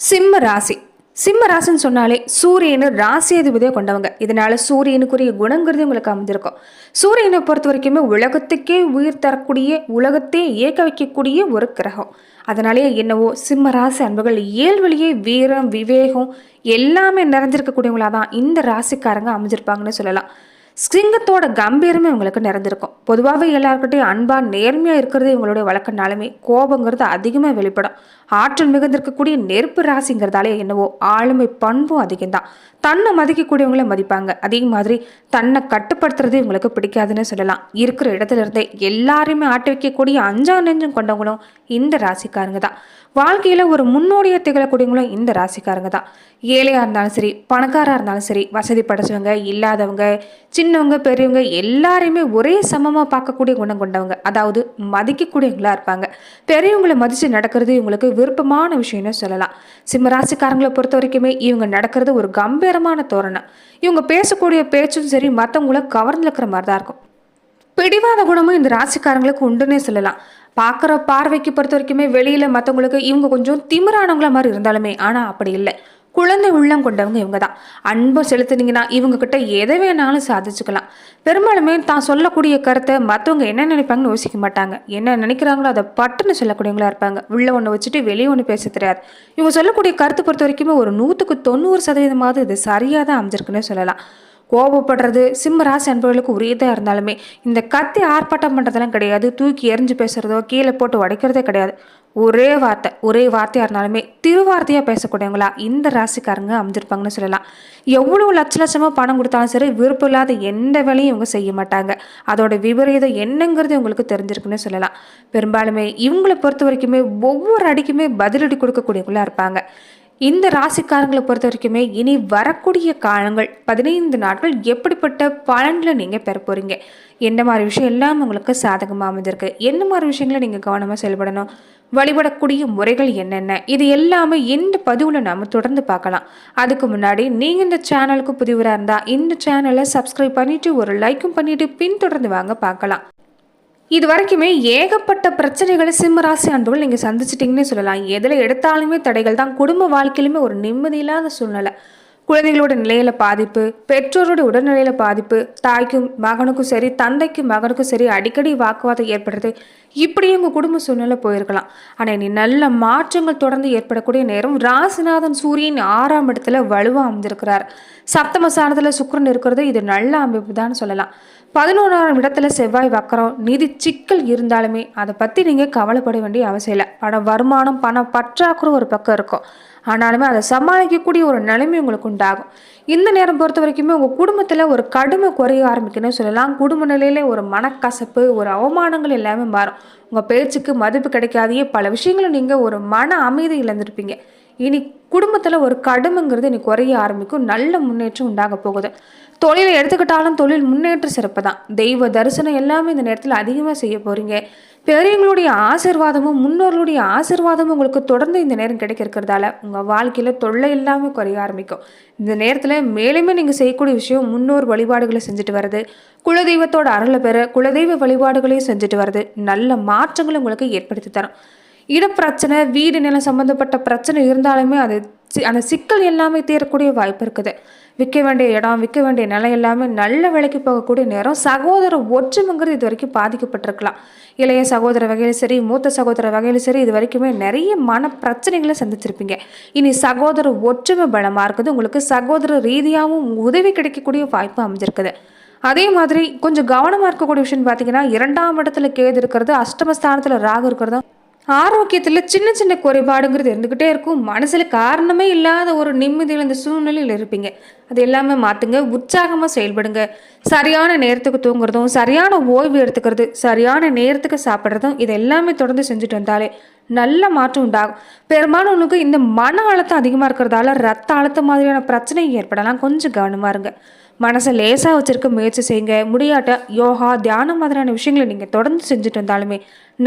சிம்ம ராசி. சிம்ம ராசின்னு சொன்னாலே சூரியனு ராசி அதிபதியை கொண்டவங்க. இதனால சூரியனுக்குரிய குணங்கிறது உங்களுக்கு அமைஞ்சிருக்கும். சூரியனை பொறுத்த வரைக்குமே உலகத்துக்கே உயிர் தரக்கூடிய உலகத்தையே இயக்க வைக்கக்கூடிய ஒரு கிரகம். அதனாலேயே என்னவோ சிம்ம ராசி அன்புகள் இயல்வழியே வீரம் விவேகம் எல்லாமே நிறைஞ்சிருக்கக்கூடியவங்களா தான் இந்த ராசிக்காரங்க அமைஞ்சிருப்பாங்கன்னு சொல்லலாம். சிங்கத்தோட கம்பீரமே உங்களுக்கு நிறைஞ்சிருக்கும். பொதுவாகவே எல்லாருக்கிட்டையும் அன்பாக நேர்மையாக இருக்கிறது இவங்களுடைய வழக்கனாலுமே கோபங்கிறது அதிகமாக வெளிப்படும். ஆற்றல் மிகுந்திருக்கக்கூடிய நெருப்பு ராசிங்கிறதாலே என்னவோ ஆளுமை பண்பும் அதிகம்தான். தன்னை மதிக்கக்கூடியவங்கள மதிப்பாங்க. அதே மாதிரி தன்னை கட்டுப்படுத்துறது இவங்களுக்கு பிடிக்காதுன்னு சொல்லலாம். இருக்கிற இடத்துல இருந்தே எல்லாருமே ஆட்டி வைக்கக்கூடிய அஞ்சா நெஞ்சம் கொண்டவங்களும் இந்த ராசிக்காரங்க தான் வாழ்க்கையில் ஒரு முன்னோடியை திகழக்கூடியவங்களும் இந்த ராசிக்காரங்க தான் ஏழையாக இருந்தாலும் சரி பணக்காராக இருந்தாலும் சரி வசதி படைச்சவங்க இல்லாதவங்க சின்னவங்க பெரியவங்க எல்லாரையுமே ஒரே சமமாக பார்க்கக்கூடிய குணம் கொண்டவங்க. அதாவது மதிக்கக்கூடியவங்களா இருப்பாங்க. பெரியவங்களை மதித்து நடக்கிறது இவங்களுக்கு விருப்பமான விஷயம்னு சொல்லலாம். சிம்ம ராசிக்காரங்களை பொறுத்த வரைக்குமே இவங்க நடக்கிறது ஒரு கம்பீரமான தோரணம் இவங்க பேசக்கூடிய பேச்சும் சரி மற்றவங்கள கவர்ந்து இருக்கிற மாதிரி தான் இருக்கும். பிடிவாத குணமும் இந்த ராசிக்காரங்களுக்கு உண்டுன்னே சொல்லலாம். பார்க்குற பார்வைக்கு பொறுத்த வரைக்குமே வெளியில் மற்றவங்களுக்கு இவங்க கொஞ்சம் திமிரானவங்கள மாதிரி இருந்தாலுமே ஆனால் அப்படி இல்லை. குழந்தை உள்ளம் கொண்டவங்க இவங்க தான் அன்பை செலுத்துனீங்கன்னா இவங்க கிட்ட எதை வேணாலும் சாதிச்சுக்கலாம். பெரும்பாலுமே தான் சொல்லக்கூடிய கருத்தை மற்றவங்க என்ன நினைப்பாங்கன்னு யோசிக்க மாட்டாங்க. என்ன நினைக்கிறாங்களோ அதை பட்டுன்னு சொல்லக்கூடியவங்களா இருப்பாங்க. உள்ள ஒன்று வச்சுட்டு வெளியே ஒன்று பேச தெரியாது. இவங்க சொல்லக்கூடிய கருத்து பொறுத்த வரைக்குமே ஒரு நூற்றுக்கு தொண்ணூறு சதவீதமாவது இது சரியாக தான் அமைஞ்சிருக்குன்னே சொல்லலாம். கோபப்படுறது சிம்ம ராசி அன்பர்களுக்கு உரியதாக இருந்தாலுமே இந்த கத்தி ஆர்ப்பாட்டம் பண்ணுறதெல்லாம் கிடையாது. தூக்கி எரிஞ்சு பேசுகிறதோ கீழே போட்டு உடைக்கிறதே கிடையாது. ஒரே வார்த்தை ஒரே வார்த்தையாக இருந்தாலுமே திருவார்த்தையாக பேசக்கூடியவங்களா இந்த ராசிக்காரங்க அமைஞ்சிருப்பாங்கன்னு சொல்லலாம். எவ்வளோ லட்ச லட்சமாக பணம் கொடுத்தாலும் சரி விருப்பம் இல்லாத எந்த வேலையும் இவங்க செய்ய மாட்டாங்க. அதோட விபரீதம் என்னங்கிறது உங்களுக்கு தெரிஞ்சிருக்குன்னு சொல்லலாம். பெரும்பாலுமே இவங்களை பொறுத்த வரைக்குமே ஒவ்வொரு அடிக்குமே பதிலடி கொடுக்கக்கூடியவங்களா இருப்பாங்க. இந்த ராசிக்காரங்களை பொறுத்த வரைக்குமே இனி வரக்கூடிய காலங்கள் பதினைந்து நாட்கள் எப்படிப்பட்ட பலன்களை நீங்கள் பெற போகிறீங்க எந்த மாதிரி விஷயம் எல்லாம் உங்களுக்கு சாதகமாக அமைஞ்சிருக்கு? என்ன மாதிரி விஷயங்களை நீங்கள் கவனமாக செயல்படணும்? வழிபடக்கூடிய முறைகள் என்னென்ன? இது எல்லாமே இந்த பதிவில் நாம் தொடர்ந்து பார்க்கலாம். அதுக்கு முன்னாடி நீங்கள் இந்த சேனலுக்கு புதிவராக இருந்தால் இந்த சேனலை சப்ஸ்கிரைப் பண்ணிவிட்டு ஒரு லைக்கும் பண்ணிவிட்டு பின்தொடர்ந்து வாங்க பார்க்கலாம். இது வரைக்குமே ஏகப்பட்ட பிரச்சனைகளை சிம்மராசி ஆண்டுகள் நீங்கள் சந்திச்சிட்டிங்கன்னு சொல்லலாம். எதில் எடுத்தாலுமே தடைகள் தான். குடும்ப வாழ்க்கையிலுமே ஒரு நிம்மதி இல்லாத சூழ்நிலை. குழந்தைகளோட நிலையில பாதிப்பு பெற்றோரோட உடல்நிலையில பாதிப்பு தாய்க்கும் மகனுக்கும் சரி தந்தைக்கும் மகனுக்கும் சரி அடிக்கடி வாக்குவாதம் ஏற்படுறது இப்படி உங்கள் குடும்ப சூழ்நிலை போயிருக்கலாம். ஆனால் இனி நல்ல மாற்றங்கள் தொடர்ந்து ஏற்படக்கூடிய நேரம் ராசிநாதன் சூரியன் ஆறாம் இடத்துல வலுவாக அமைஞ்சிருக்கிறார் சப்தம சுக்கரன் சுக்கிரன் இருக்கிறது இது நல்ல அமைப்பு தான் சொல்லலாம். பதினோராம் இடத்துல செவ்வாய் வக்கரம் நிதி சிக்கல் இருந்தாலுமே அதை பற்றி நீங்கள் கவலைப்பட வேண்டிய அவசியம் இல்லை. பண வருமானம் பண பற்றாக்குறை ஒரு பக்கம் இருக்கும். ஆனாலுமே அதை சமாளிக்கக்கூடிய ஒரு நிலைமை உங்களுக்கு உண்டாகும். இந்த நேரம் பொறுத்த வரைக்குமே உங்கள் குடும்பத்தில் ஒரு கடுமை குறைய ஆரம்பிக்கணும்னு சொல்லலாம். குடும்ப நிலையில ஒரு மனக்கசப்பு ஒரு அவமானங்கள் எல்லாமே மாறும். உங்கள் பேச்சுக்கு மதிப்பு கிடைக்காதையே பல விஷயங்களும் நீங்கள் ஒரு மன அமைதி இழந்திருப்பீங்க இனி குடும்பத்தில் ஒரு கடுமைங்கிறது இனி குறைய ஆரம்பிக்கும். நல்ல முன்னேற்றம் உண்டாக போகுது. தொழிலை எடுத்துக்கிட்டாலும் தொழில் முன்னேற்ற சிறப்பு தான். தெய்வ தரிசனம் எல்லாமே இந்த நேரத்தில் அதிகமாக செய்ய போகிறீங்க பெரியவங்களுடைய ஆசிர்வாதமும் முன்னோர்களுடைய ஆசிர்வாதமும் உங்களுக்கு தொடர்ந்து இந்த நேரம் கிடைக்க இருக்கிறதால உங்கள் வாழ்க்கையில் தொல்லை எல்லாமே குறைய ஆரம்பிக்கும். இந்த நேரத்தில் மேலுமே நீங்கள் செய்யக்கூடிய விஷயம் முன்னோர் வழிபாடுகளை செஞ்சுட்டு வருது குலதெய்வத்தோட அருளை பெற குலதெய்வ வழிபாடுகளையும் செஞ்சுட்டு வருது நல்ல மாற்றங்களை உங்களுக்கு ஏற்படுத்தி தரும். இடப்பிரச்சனை வீடு நிலம் சம்மந்தப்பட்ட பிரச்சனை இருந்தாலுமே அது சி- அந்த சிக்கல் எல்லாமே தீரக்கூடிய வாய்ப்பு இருக்குது. விற்க வேண்டிய இடம் விற்க வேண்டிய நிலம் எல்லாமே நல்ல விலைக்கு போகக்கூடிய நேரம் சகோதர ஒற்றுமைங்கிறது இது வரைக்கும் பாதிக்கப்பட்டிருக்கலாம். இளைய சகோதர வகையிலும் சரி மூத்த சகோதர வகையிலும் சரி இது வரைக்குமே நிறைய மன பிரச்சனைகளை சந்திச்சிருப்பீங்க. இனி சகோதர ஒற்றுமை பலமாக இருக்குது. உங்களுக்கு சகோதர ரீதியாகவும் உதவி கிடைக்கக்கூடிய வாய்ப்பு அமைஞ்சிருக்குது. அதே மாதிரி கொஞ்சம் கவனமாக இருக்கக்கூடிய விஷயம் பார்த்தீங்கன்னா இரண்டாம் இடத்துல கேது இருக்கிறது அஷ்டமஸ்தானத்தில் ராகு இருக்கிறதும் ஆரோக்கியத்தில் சின்ன சின்ன குறைபாடுங்கிறது இருந்துக்கிட்டே இருக்கும். மனசில் காரணமே இல்லாத ஒரு நிம்மதியில் இந்த சூழ்நிலையில் இருப்பீங்க. அது எல்லாமே மாற்றுங்க உற்சாகமாக செயல்படுங்க. சரியான நேரத்துக்கு தூங்குறதும் சரியான ஓய்வு எடுத்துக்கிறது சரியான நேரத்துக்கு சாப்பிட்றதும் இது எல்லாமே தொடர்ந்து செஞ்சுட்டு வந்தாலே நல்ல மாற்றம் உண்டாகும். பெரும்பாலானவங்களுக்கு இந்த மன அழுத்தம் அதிகமாக இருக்கிறதால ரத்த அழுத்தம் மாதிரியான பிரச்சனை ஏற்படலாம். கொஞ்சம் கவனமாக இருங்க. மனசை லேசாக வச்சிருக்க முயற்சி செய்யுங்க. முடியாட்ட யோகா தியானம் மாதிரியான விஷயங்களை நீங்கள் தொடர்ந்து செஞ்சுட்டு வந்தாலுமே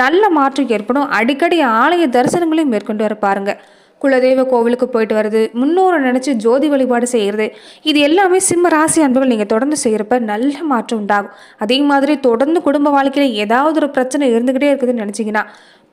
நல்ல மாற்றம் ஏற்படும். அடிக்கடி ஆலய தரிசனங்களையும் மேற்கொண்டு வர பாருங்கள் குலதெய்வ கோவிலுக்கு போயிட்டு வர்றது முன்னோரை நினச்சி ஜோதி வழிபாடு செய்கிறது இது எல்லாமே சிம்ம ராசி அன்புகள் நீங்கள் தொடர்ந்து செய்கிறப்ப நல்ல மாற்றம் உண்டாகும். அதே மாதிரி தொடர்ந்து குடும்ப வாழ்க்கையில் ஏதாவது ஒரு பிரச்சனை இருந்துக்கிட்டே இருக்குதுன்னு நினச்சிங்கன்னா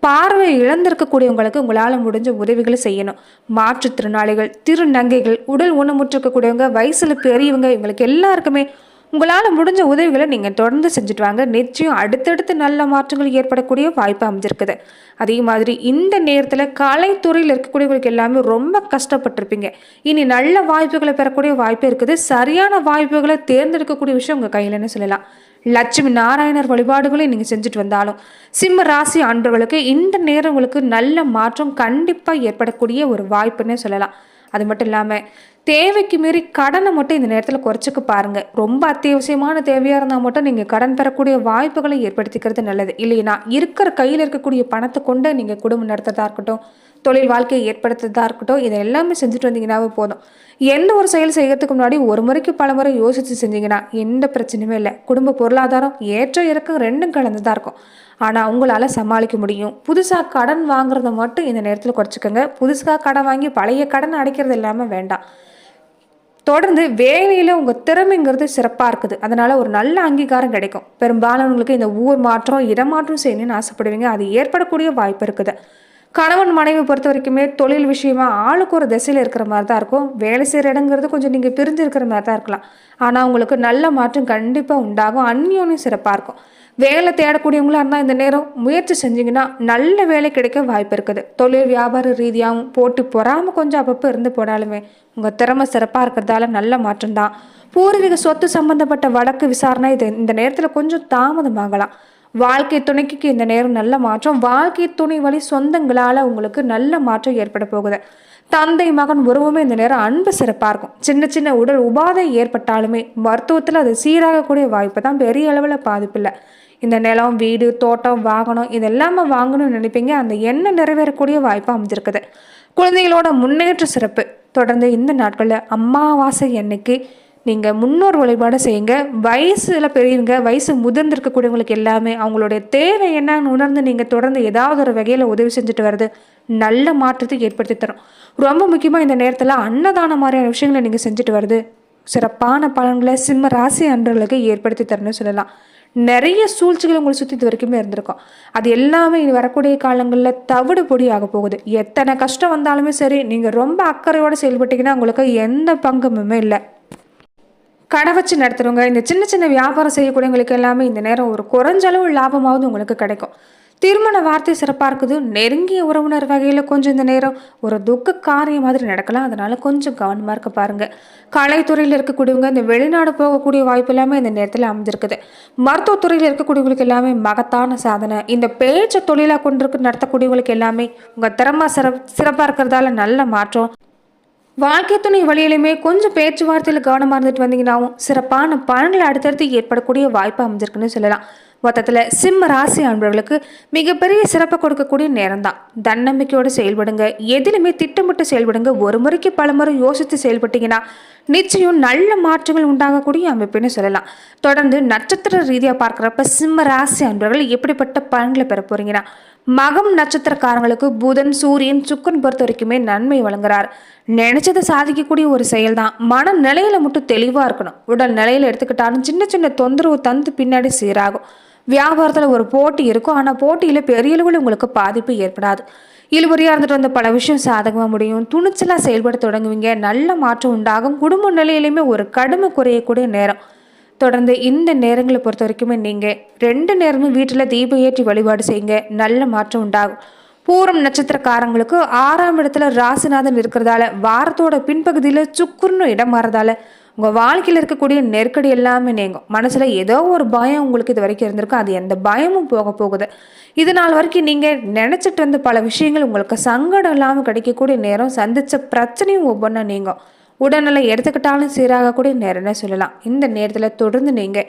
பார்வை இழந்திருக்கக்கூடியவங்களுக்கு உங்களால் முடிஞ்ச உதவிகளை செய்யணும். மாற்றுத்திறனாளிகள் திருநங்கைகள் உடல் ஊனமுற்றிருக்கக்கூடியவங்க வயசில் பெரியவங்க இவங்களுக்கு எல்லாருக்குமே உங்களால் முடிஞ்ச உதவிகளை நீங்கள் தொடர்ந்து செஞ்சுட்டு வாங்க. நிச்சயம் அடுத்தடுத்து நல்ல மாற்றங்கள் ஏற்படக்கூடிய வாய்ப்பு அமைஞ்சிருக்குது. அதே மாதிரி இந்த நேரத்தில் கலைத்துறையில் இருக்கக்கூடியவங்களுக்கு எல்லாமே ரொம்ப கஷ்டப்பட்டிருப்பீங்க. இனி நல்ல வாய்ப்புகளை பெறக்கூடிய வாய்ப்பு இருக்குது. சரியான வாய்ப்புகளை தேர்ந்தெடுக்கக்கூடிய விஷயம் உங்கள் கையிலன்னு சொல்லலாம். லட்சுமி நாராயணர் வழிபாடுகளை நீங்கள் செஞ்சுட்டு வந்தாலும் சிம்ம ராசி அன்பர்களுக்கு இந்த நேரம் உங்களுக்கு நல்ல மாற்றம் கண்டிப்பாக ஏற்படக்கூடிய ஒரு வாய்ப்புன்னே சொல்லலாம். அது மட்டும் இல்லாமல் தேவைக்கு மீறி கடனை மட்டும் இந்த நேரத்தில் குறைச்சிக்க பாருங்கள் ரொம்ப அத்தியாவசியமான தேவையாக இருந்தால் மட்டும் நீங்கள் கடன் பெறக்கூடிய வாய்ப்புகளை ஏற்படுத்திக்கிறது நல்லது. இல்லைனா இருக்கிற கையில் இருக்கக்கூடிய பணத்தை கொண்டு நீங்கள் குடும்பம் நடத்துறதா இருக்கட்டும் தொழில் வாழ்க்கையை ஏற்படுத்துறதா இருக்கட்டும் இதை எல்லாமே செஞ்சுட்டு வந்தீங்கன்னாவே போதும். எந்த ஒரு செயல் செய்கிறதுக்கு முன்னாடி ஒரு முறைக்கு பல முறை யோசித்து செஞ்சீங்கன்னா எந்த பிரச்சனையுமே இல்லை. குடும்ப பொருளாதாரம் ஏற்ற இறக்கம் ரெண்டும் கலந்து இருக்கும். ஆனால் உங்களால் சமாளிக்க முடியும். புதுசாக கடன் வாங்குறத மட்டும் இந்த நேரத்தில் குறைச்சிக்கோங்க. புதுசாக கடன் வாங்கி பழைய கடன் அடைக்கிறது இல்லாமல் வேண்டாம். தொடர்ந்து வேலையில் உங்கள் திறமைங்கிறது சிறப்பாக இருக்குது. அதனால் ஒரு நல்ல அங்கீகாரம் கிடைக்கும். பெரும்பாலானவங்களுக்கு இந்த ஊர் மாற்றம் இடமாற்றம் செய்யணும்னு ஆசைப்படுவீங்க. அது ஏற்படக்கூடிய வாய்ப்பு இருக்குது. கணவன் மனைவி பொறுத்த வரைக்குமே தொழில் விஷயமா ஆளுக்கு ஒரு திசையில் இருக்கிற மாதிரி தான் இருக்கும். வேலை செய்கிற இடங்கிறது கொஞ்சம் நீங்கள் பிரிஞ்சு இருக்கிற மாதிரி தான் இருக்கலாம். ஆனால் உங்களுக்கு நல்ல மாற்றம் கண்டிப்பாக உண்டாகும். அந்யோன்யம் சிறப்பாக இருக்கும். வேலை தேடக்கூடியவங்களா இருந்தால் இந்த நேரம் முயற்சி செஞ்சிங்கன்னா நல்ல வேலை கிடைக்க வாய்ப்பு இருக்குது. தொழில் வியாபார ரீதியாகவும் போட்டு பொறாமல் கொஞ்சம் அப்பப்போ இருந்து போனாலுமே உங்கள் திறமை சிறப்பாக இருக்கிறதால நல்ல மாற்றம் தான் பூர்வீக சொத்து சம்பந்தப்பட்ட வழக்கு விசாரணை இது இந்த நேரத்தில் கொஞ்சம் தாமதமாகலாம். வாழ்க்கை துணைக்கு இந்த நேரம் நல்ல மாற்றம். வாழ்க்கை துணை வழி சொந்தங்களால் உங்களுக்கு நல்ல மாற்றம் ஏற்பட போகுது. தந்தை மகன் உறவுமே இந்த நேரம் அன்பு சிறப்பாக இருக்கும். சின்ன சின்ன உடல் உபாதை ஏற்பட்டாலுமே மருத்துவத்தில் அது சீராகக்கூடிய வாய்ப்பு தான். பெரிய அளவில் பாதிப்பில்லை இந்த நிலம் வீடு தோட்டம் வாகனம் இதெல்லாமே வாங்கணும்னு நினைப்பீங்க. அந்த எண்ணம் நிறைவேறக்கூடிய வாய்ப்பு அமைஞ்சிருக்குது. குழந்தைகளோட முன்னேற்ற சிறப்பு. தொடர்ந்து இந்த நாட்களில் அமாவாசை எண்ணிக்கை நீங்கள் முன்னோர் வழிபாடு செய்யுங்க. வயசில் பெரியவங்க வயசு முதிர்ந்திருக்கக்கூடியவங்களுக்கு எல்லாமே அவங்களுடைய தேவை என்னன்னு உணர்ந்து நீங்கள் தொடர்ந்து ஏதாவது ஒரு வகையில் உதவி செஞ்சுட்டு வர்றது நல்ல மாற்றத்தை ஏற்படுத்தி தரும். ரொம்ப முக்கியமாக இந்த நேரத்தில் அன்னதான மாதிரியான விஷயங்களை நீங்கள் செஞ்சுட்டு வருது சிறப்பான பலன்களை சிம்ம ராசி அன்றர்களுக்கு ஏற்படுத்தி தரணும்னு சொல்லலாம். நிறைய சூழ்ச்சிகள் உங்களை சுற்றி இது வரைக்குமே இருந்திருக்கும். அது எல்லாமே இனி வரக்கூடிய காலங்களில் தவிடு பொடி ஆக போகுது. எத்தனை கஷ்டம் வந்தாலுமே சரி நீங்கள் ரொம்ப அக்கறையோடு செயல்பட்டீங்கன்னா உங்களுக்கு எந்த பங்குமே இல்லை. கடை வச்சு நடத்துகிறவங்க இந்த சின்ன சின்ன வியாபாரம் செய்யக்கூடியவங்களுக்கு எல்லாமே இந்த நேரம் ஒரு குறைஞ்சளவு லாபமாவது உங்களுக்கு கிடைக்கும். திருமண வார்த்தை சிறப்பாக இருக்குது நெருங்கிய உறவினர் வகையில் கொஞ்சம் இந்த நேரம் ஒரு துக்க காரியம் மாதிரி நடக்கலாம். அதனால் கொஞ்சம் கவனமாக இருக்க பாருங்கள் கலைத்துறையில் இருக்கக்கூடியவங்க இந்த வெளிநாடு போகக்கூடிய வாய்ப்பு எல்லாமே இந்த நேரத்தில் அமைஞ்சிருக்குது. மருத்துவத்துறையில் இருக்கக்கூடியவங்களுக்கு எல்லாமே மகத்தான சாதனை. இந்த பேச்சை தொழிலாக கொண்டிருக்கு நடத்தக்கூடியவங்களுக்கு எல்லாமே உங்கள் திறமா சிறப் சிறப்பாக இருக்கிறதால நல்ல மாற்றம். வாழ்க்கை துணை வழியிலுமே கொஞ்சம் பேச்சுவார்த்தையில் கவனமாக இருந்துட்டு வந்தீங்கன்னாவும் சிறப்பான பலன்களை அடுத்தடுத்து ஏற்படக்கூடிய வாய்ப்பு அமைஞ்சிருக்குன்னு சொல்லலாம். மொத்தத்தில் சிம்ம ராசி அன்பர்களுக்கு மிகப்பெரிய சிறப்பை கொடுக்கக்கூடிய நேரம் தான் தன்னம்பிக்கையோடு செயல்படுங்க. எதிலுமே திட்டமிட்டு செயல்படுங்க. ஒரு முறைக்கு பல முறை யோசித்து செயல்பட்டீங்கன்னா நிச்சயம் நல்ல மாற்றங்கள் உண்டாகக்கூடிய அமைப்புன்னு சொல்லலாம். தொடர்ந்து நட்சத்திர ரீதியாக பார்க்குறப்ப சிம்ம ராசி அன்பர்கள் எப்படிப்பட்ட பலன்களை பெற போறீங்கன்னா மகம் நட்சத்திரக்காரங்களுக்கு புதன் சூரியன் சுக்கன் பொறுத்த வரைக்குமே நன்மை வழங்குறார். நினைச்சதை சாதிக்கக்கூடிய ஒரு செயல் தான் மன நிலையில மட்டும் தெளிவாக இருக்கணும். உடல் நிலையில எடுத்துக்கிட்டாலும் சின்ன சின்ன தொந்தரவு தந்து பின்னாடி சீராகும். வியாபாரத்தில் ஒரு போட்டி இருக்கும். ஆனால் போட்டியில் பெரிய அளவில் உங்களுக்கு பாதிப்பு ஏற்படாது. இழுபறியாக இருந்துட்டு வந்த பல விஷயம் சாதகமாக முடியும். துணிச்சலாக செயல்பட தொடங்குவீங்க. நல்ல மாற்றம் உண்டாகும். குடும்ப நிலையிலையுமே ஒரு கடுமை குறையக்கூடிய நேரம். தொடர்ந்து இந்த நேரங்களை பொறுத்த வரைக்குமே நீங்கள் ரெண்டு நேரமும் வீட்டில் தீபம் ஏற்றி வழிபாடு செய்யுங்க. நல்ல மாற்றம் உண்டாகும். பூரம் நட்சத்திரக்காரங்களுக்கு ஆறாம் இடத்துல ராசிநாதன் இருக்கிறதால வாரத்தோட பின்பகுதியில் சுக்குர்னு இடம் மாறதால உங்கள் வாழ்க்கையில் இருக்கக்கூடிய நெருக்கடி எல்லாமே நீங்கும். மனசில் ஏதோ ஒரு பயம் உங்களுக்கு இது வரைக்கும் இருந்திருக்கும். அது எந்த பயமும் போக போகுது. இது நாள் வரைக்கும் நீங்கள் நினச்சிட்டு வந்து பல விஷயங்கள் உங்களுக்கு சங்கடம் இல்லாமல் கிடைக்கக்கூடிய நேரம் சந்தித்த பிரச்சனையும் ஒவ்வொன்றா நீங்கும். உடல்நிலை எடுத்துக்கிட்டாலும் சீராகக்கூடிய நேரம்னே சொல்லலாம். இந்த நேரத்தில் தொடர்ந்து நீங்கள்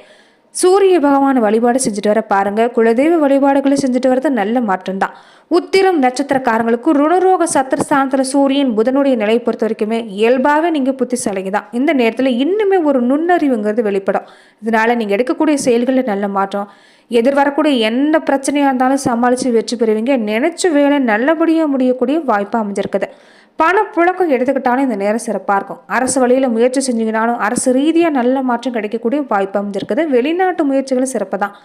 சூரிய பகவான் வழிபாடு செஞ்சுட்டு வர பாருங்க. குலதெய்வ வழிபாடுகளை செஞ்சுட்டு வரது நல்ல மாற்றம் தான் உத்திரம் நட்சத்திரக்காரங்களுக்கு ருணரோக சத்திரஸ்தானத்தில் சூரியன் புதனுடைய நிலையை பொறுத்த வரைக்குமே இயல்பாகவே நீங்கள் புத்திசாலிங்க தான் இந்த நேரத்தில் இன்னுமே ஒரு நுண்ணறிவுங்கிறது வெளிப்படும். இதனால நீங்கள் எடுக்கக்கூடிய செயல்களில் நல்ல மாற்றம். எதிர்வரக்கூடிய எந்த பிரச்சனையாக இருந்தாலும் சமாளித்து வெற்றி பெறுவீங்க. நினைச்ச வேலை நல்லபடியாக முடியக்கூடிய வாய்ப்பு அமைஞ்சிருக்குது. பணப்புழக்கம் எடுத்துக்கிட்டாலும் இந்த நேரம் சிறப்பாக இருக்கும். அரசு வழியில் முயற்சி செஞ்சீங்கனாலும் அரசு ரீதியாக நல்ல மாற்றம் கிடைக்கக்கூடிய வாய்ப்பு அமைஞ்சிருக்குது. வெளிநாட்டு முயற்சிகளும் சிறப்பு தான்.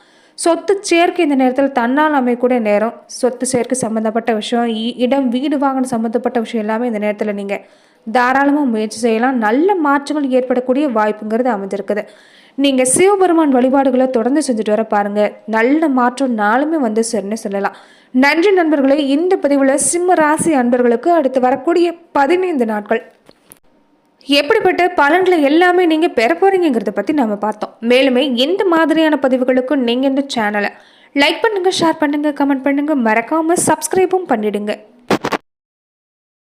சொத்து சேர்க்கை இந்த நேரத்தில் தன்னால் அமையக்கூடிய நேரம். சொத்து சேர்க்கை சம்மந்தப்பட்ட விஷயம் இடம் வீடு வாகனம் சம்மந்தப்பட்ட விஷயம் எல்லாமே இந்த நேரத்தில் நீங்கள் தாராளமாக முயற்சி செய்யலாம். நல்ல மாற்றங்கள் ஏற்படக்கூடிய வாய்ப்புங்கிறது அமைஞ்சிருக்குது. நீங்கள் சிவபெருமான் வழிபாடுகளை தொடர்ந்து செஞ்சுட்டு வர பாருங்க. நல்ல மாற்றம் நாளுமே வந்து சரின்னு சொல்லலாம். நன்றி நண்பர்களே இந்த பதிவில் சிம்ம ராசி அன்பர்களுக்கு அடுத்து வரக்கூடிய பதினைந்து நாட்கள். எப்படிப்பட்ட பலன்களை எல்லாமே நீங்கள் பெற போறீங்கிறத பற்றி நம்ம பார்த்தோம். மேலுமே எந்த மாதிரியான பதிவுகளுக்கும் நீங்கள் இந்த சேனலை லைக் பண்ணுங்கள் ஷேர் பண்ணுங்கள் கமெண்ட் பண்ணுங்கள் மறக்காமல் சப்ஸ்கிரைபும் பண்ணிடுங்க.